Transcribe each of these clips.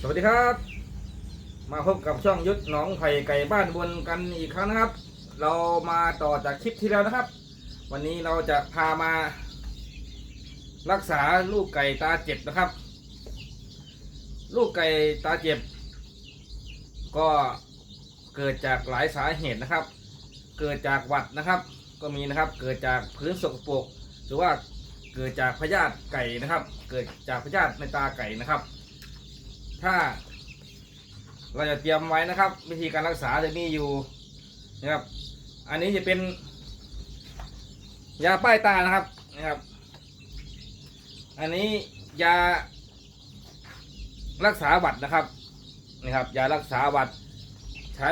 สวัสดีครับ มาพบกับช่องยุทธหนองไผ่ไก่บ้านบนกันอีกครั้งนะครับ เรามาต่อจากคลิปที่แล้วนะครับ วันนี้เราจะพามา รักษาลูกไก่ตาเจ็บนะครับ ลูกไก่ตาเจ็บ ก็เกิดจากหลายสาเหตุนะครับ เกิดจากหวัดนะครับ ก็มีนะครับ เกิดจากพื้นสกปรกหรือว่าเกิดจากพยาธิไก่นะครับ เกิดจากพยาธิในตาไก่นะครับ ถ้า เราจะเตรียมไว้นะครับ วิธีการรักษาจะมีอยู่นะครับ อันนี้จะเป็นยาป้ายตานะครับนะครับ อันนี้ยารักษาหวัดนะครับนะครับยารักษาหวัดใช้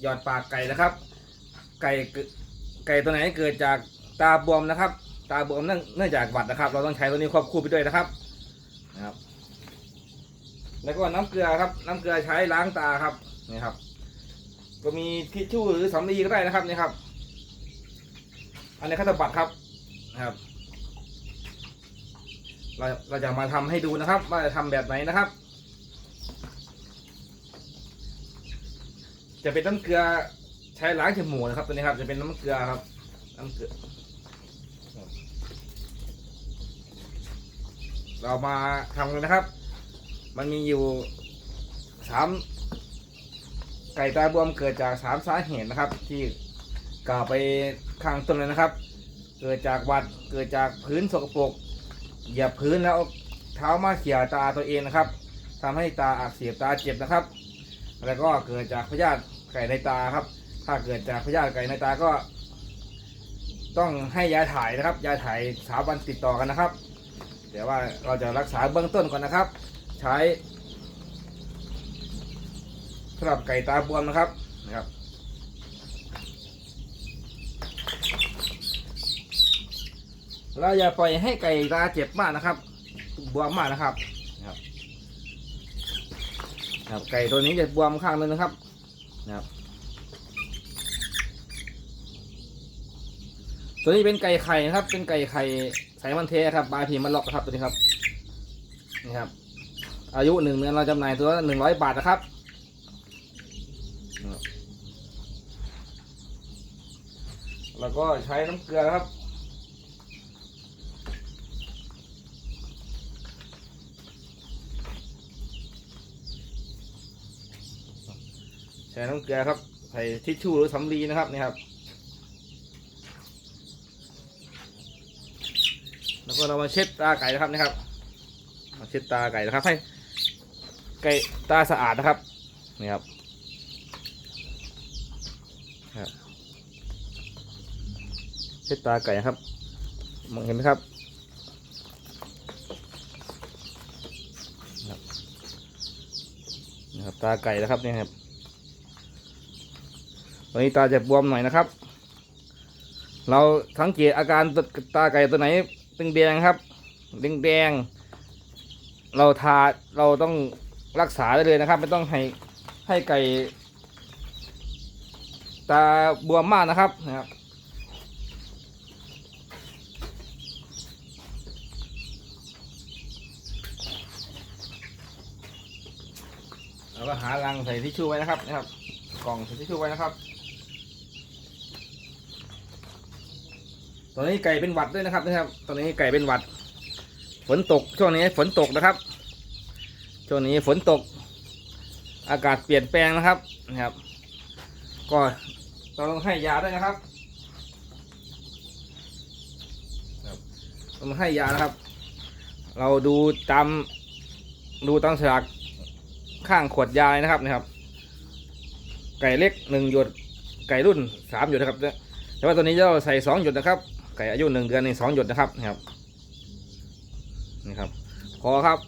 หยอดปากไก่นะครับ ไก่ไก่ตัวไหนเกิดจากตาบวมนะครับ ตาบวมเนื่องเนื่องจากหวัดนะครับ เราต้องใช้ตัวนี้ควบคู่ไปด้วยนะครับนะครับ แล้วก็น้ำเกลือครับ น้ำเกลือใช้ล้างตาครับนี่ครับ ก็มีทิชชู่หรือสำลีก็ได้นะครับนี่ครับ อันนี้ข้าวตบัดครับนะครับ เราเราจะมาทำให้ดูนะครับ ว่าจะทำแบบไหนนะครับ จะเป็นน้ำเกลือใช้ล้างจมูกนะครับตัวนี้ครับ จะเป็นน้ำเกลือครับ น้ำเกลือ เรามาทำกันนะครับ มันมีอยู่สามไก่ตาบวมเกิดจากสามสาเหตุนะครับ ที่กล่าวไปข้างต้นเลยนะครับ เกิดจากวัดเกิดจากพื้นสกปรกเหยียบพื้นแล้วเท้ามาเขี่ยตาตัวเองนะครับทำให้ตาอักเสบตาเจ็บนะครับ แล้วก็เกิดจากพยาธิไก่ในตาครับ ถ้าเกิดจากพยาธิไก่ในตาก็ ต้องให้ยาถ่ายนะครับ ยาถ่ายสามวันติดต่อกันนะครับเดี๋ยวว่าเราจะรักษาเบื้องต้นก่อนนะครับ ใช้สำหรับไก่ตาบวมนะครับนะครับ เราอย่าปล่อยให้ไก่ตาเจ็บมากนะครับ บวมมากนะครับนะครับครับไก่ตัวนี้จะบวมข้างนึงนะครับนะครับ ตัวนี้เป็นไก่ไข่นะครับ เป็นไก่ไข่สายมันเทครับบาพีมันล็อกครับตัวนี้ครับนี่ครับ อายุหนึ่งเดือนเราจำหน่ายตัวละหนึ่งร้อยบาทนะครับ แล้วก็ใช้น้ำเกลือครับ ใช้น้ำเกลือครับ ใส่ทิชชู่หรือสำลีนะครับนี่ครับ แล้วก็เรามาเช็ดตาไก่นะครับนะครับมาเช็ดตาไก่นะครับให้ ไก่ตาสะอาดนะครับนี่ครับครับเช็ดตาไก่นะครับมองเห็นไหมครับนะครับนะครับตาไก่นะครับนี่ครับตอนนี้ตาจะบวมหน่อยนะครับ เราสังเกตอาการตาไก่ตัวไหนดึงแดงครับ แดงๆเราทาเราต้อง รักษาได้เลยนะครับ ไม่ต้องให้ให้ไก่ตาบวมมากนะครับนะครับ เราก็หารังใส่ทิชชู่ไว้นะครับนะครับ กล่องใส่ทิชชู่ไว้นะครับ ตอนนี้ไก่เป็นหวัดด้วยนะครับนะครับ ตอนนี้ไก่เป็นหวัด ฝนตกช่วงนี้ฝนตกนะครับ ช่วงนี้ฝนตก อากาศเปลี่ยนแปลงนะครับนะครับ ก็เราต้องให้ยาด้วยนะครับครับต้องให้ยานะครับ เราดูตามดูตามฉลากข้างขวดยาเลยนะครับนะครับ ไก่เล็กหนึ่งหยดไก่รุ่นสามหยดนะครับแต่ว่าตัวนี้เราใส่สองหยดนะครับ ไก่อายุหนึ่งเดือนในสองหยดนะครับนะครับนี่ครับพอครับ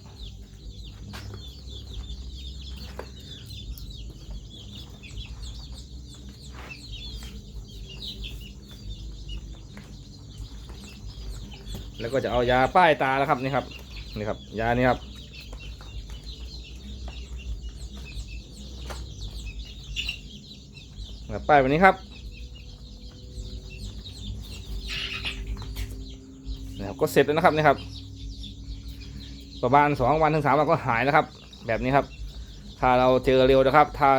แล้วก็จะเอายาป้ายตาแล้วครับนี่ครับนี่ครับ ยานี่ครับ ป้ายแบบนี้ครับนะครับก็เสร็จแล้วนะครับนี่ครับ ประมาณสองวันถึงสามวันก็หายแล้วครับ แบบนี้ครับ ถ้าเราเจอเร็วนะครับ ถ้า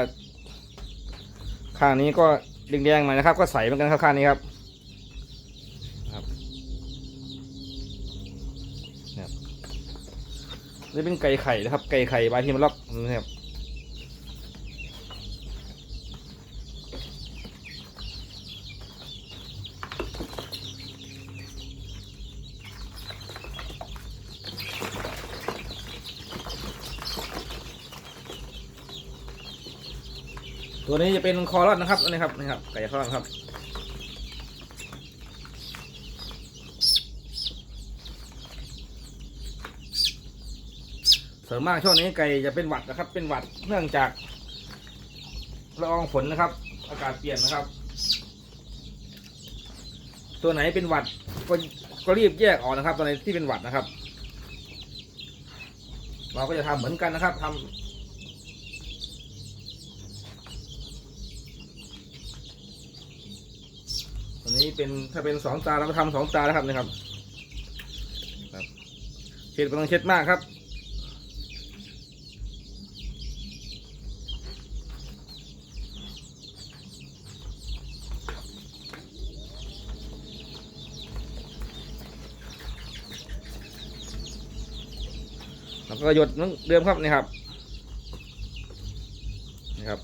ข้างนี้ก็แดงๆหน่อยนะครับ ก็ใสเหมือนกันครับข้างนี้ครับเนี่ย นี่เป็นไก่ไข่นะครับ ไก่ไข่บายที่มันล็อกนะครับตัวนี้จะเป็นคอรอดนะครับนนี้ครับนี่ครับไก่คอรอดครับ ส่วนมากช่วงนี้ไก่จะเป็นหวัดนะครับ เป็นหวัดเนื่องจากละอองฝนนะครับ อากาศเปลี่ยนนะครับ ตัวไหนเป็นหวัดก็ก็รีบแยกออกนะครับ ตัวไหนที่เป็นหวัดนะครับ เราก็จะทำเหมือนกันนะครับทำตัวนี้เป็นถ้าเป็นสองตาเราก็ทำสองตาแล้วครับนะครับครับเช็ดไม่ต้องเช็ดมากครับ แล้วก็หยดเหมือนเดิมครับนี่ครับนี่ครับ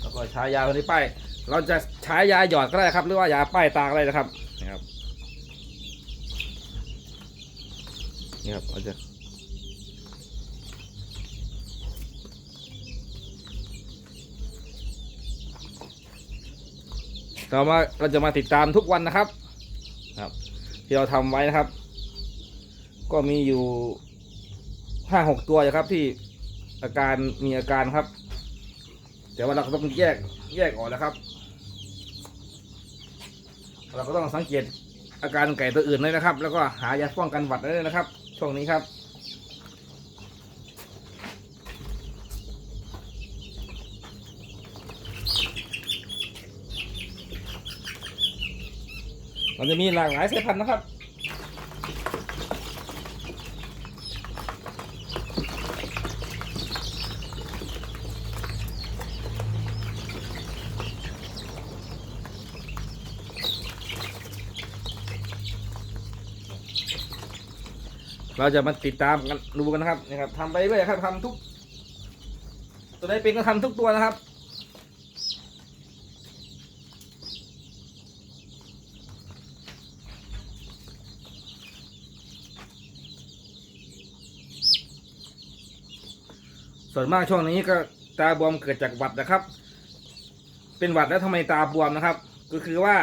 แล้วก็ใช้ยาตัวนี้ป้ายเราจะใช้ยาหยอดก็ได้ครับ หรือว่ายาป้ายตาก็ได้นะครับนี่ครับนี่ครับเราจะต่อมาเราจะมาติดตามทุกวันนะครับ ครับ ที่เราทำไว้นะครับ ก็มีอยู่ห้าหกตัวนะครับที่อาการมีอาการครับ แต่ว่าเราก็ต้องแยกแยกออกนะครับ เราก็ต้องสังเกตอาการไก่ตัวอื่นด้วยนะครับ แล้วก็หายาป้องกันหวัดด้วยนะครับ ช่วงนี้ครับ มันจะมีหลากหลายสายพันธุ์นะครับ เราจะมาติดตามกันดูกันนะครับนะครับทำไปเรื่อยครับทำทุก ตัวไหนเป็นก็ทำทุกตัวนะครับส่วนมากช่วงนี้ก็ตาบวมเกิดจากหวัดนะครับ เป็นหวัดแล้วทำไมตาบวมนะครับ ก็คือว่า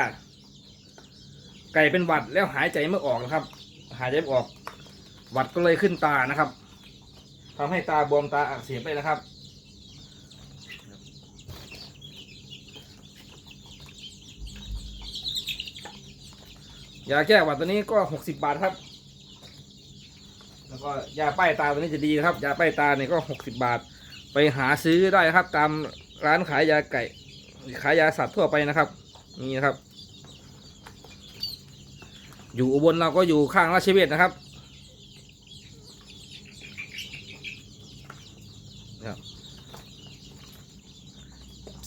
ไก่เป็นหวัดแล้วหายใจไม่ออกนะครับ หายใจไม่ออก หวัดก็เลยขึ้นตานะครับทำให้ตาบวมตาอักเสบไปนะครับ ยาแก้หวัดตัวนี้ก็หกสิบบาทครับ แล้วก็ยาป้ายตาตัวนี้จะดีนะครับ ยาป้ายตาเนี่ยก็หกสิบบาท ไปหาซื้อได้ครับ ตามร้านขายยาไก่ขายยาสัตว์ทั่วไปนะครับ นี่นะครับ อยู่อุบลเราก็อยู่ข้างราชเวทนะครับนะครับ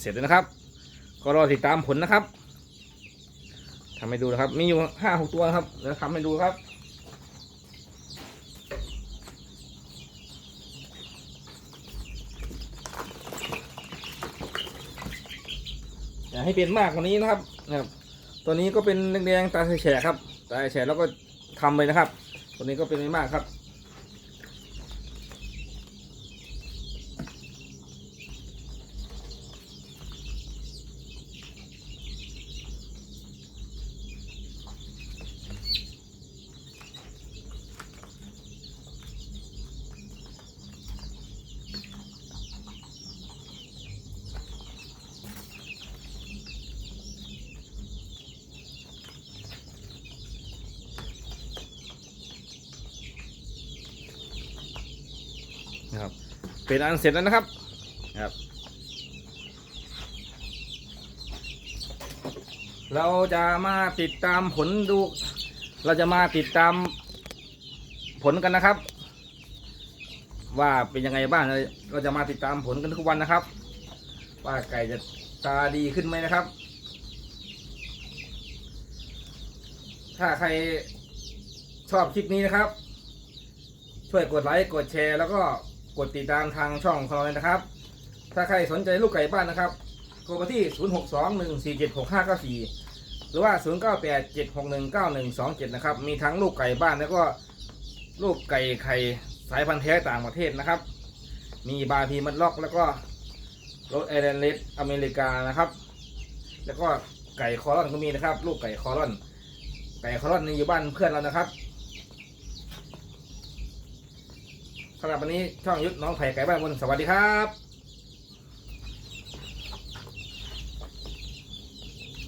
ร็จแล้วนะครับ ก็รอติดตามผลนะครับทำให้ดูนะครับ มีอยู่ห้าหกตัวครับเดี๋ยวทำให้ดูครับอย่าให้เป็นมากกว่านี้นะครับนะครับตัวนี้ก็เป็นแดงๆตาแฉะครับตาแฉะแล้วก็ทำเลยนะครับ ตัวนี้ก็เป็นไม่มากครับ เป็นอันเสร็จแล้วนะครับครับ เราจะมาติดตามผลดู เราจะมาติดตามผลกันนะครับ ว่าเป็นยังไงบ้างเราจะมาติดตามผลกันทุกวันนะครับ ว่าไก่จะตาดีขึ้นไหมนะครับ ถ้าใครชอบคลิปนี้นะครับ ช่วยกดไลค์กดแชร์แล้วก็ กดติดตามทางช่องของเราเลยนะครับ ถ้าใครสนใจลูกไก่บ้านนะครับโทรมาที่ 0621476594 หรือว่า 0987619127 นะครับ มีทั้งลูกไก่บ้านแล้วก็ลูกไก่ไข่สายพันธุ์แท้ต่างประเทศนะครับ มีบาร์พีมัดล็อกแล้วก็รถไอแลนเลสอเมริกานะครับ แล้วก็ไก่คอรอนก็มีนะครับ ลูกไก่คอรอน ไก่คอรอนนี่อยู่บ้านเพื่อนเรานะครับ สำหรับวันนี้ช่องยุทธน้องไผ่ไก่บ้านบนสวัสดีครับ